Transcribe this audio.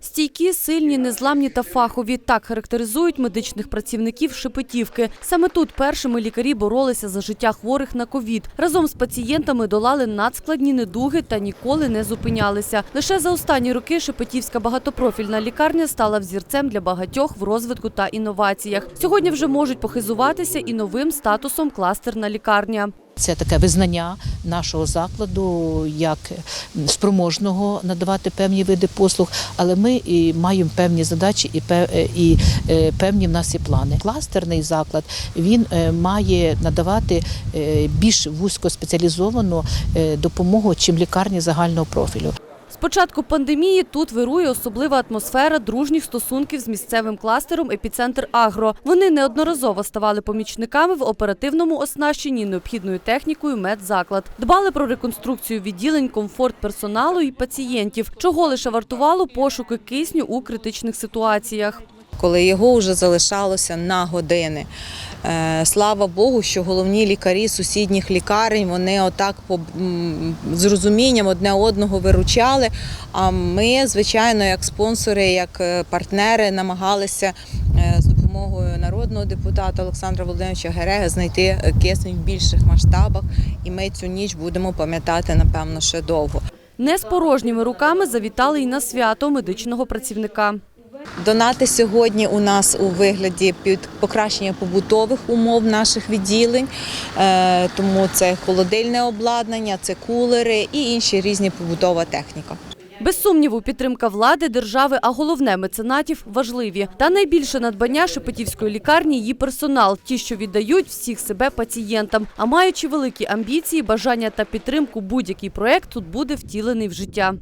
Стійкі, сильні, незламні та фахові так характеризують медичних працівників Шепетівки. Саме тут першими лікарі боролися за життя хворих на ковід. Разом з пацієнтами долали надскладні недуги та ніколи не зупинялися. Лише за останні роки Шепетівська багатопрофільна лікарня стала взірцем для багатьох в розвитку та інноваціях. Сьогодні вже можуть похизуватися і новим статусом кластерна лікарня. Це таке визнання нашого закладу як спроможного надавати певні види послуг, але ми і маємо певні задачі і е, і е, певні в нас і плани. Кластерний заклад він е, має надавати більш вузькоспеціалізовану допомогу, чим лікарні загального профілю. З початку пандемії тут вирує особлива атмосфера дружніх стосунків з місцевим кластером «Епіцентр Агро». Вони неодноразово ставали помічниками в оперативному оснащенні необхідною технікою медзаклад. Дбали про реконструкцію відділень, комфорт персоналу і пацієнтів, чого лише вартувало пошуки кисню у критичних ситуаціях. Коли його вже залишалося на години. Е, Слава Богу, що головні лікарі сусідніх лікарень вони отак по з розумінням одне одного виручали. А ми, звичайно, як спонсори, як е, партнери, намагалися е, з допомогою народного депутата Олександра Володимировича Герега знайти кисень в більших масштабах. І ми цю ніч будемо пам'ятати напевно ще довго. Не з порожніми руками завітали й на свято медичного працівника. Донати сьогодні у нас у вигляді під покращення побутових умов наших відділень, Е, тому це холодильне обладнання, це кулери і інші різні побутова техніка. Без сумніву, підтримка влади, держави, а головне меценатів важливі. Та найбільше надбання Шепетівської лікарні її персонал, ті, що віддають всіх себе пацієнтам. А маючи великі амбіції, бажання та підтримку, будь-який проект тут буде втілений в життя.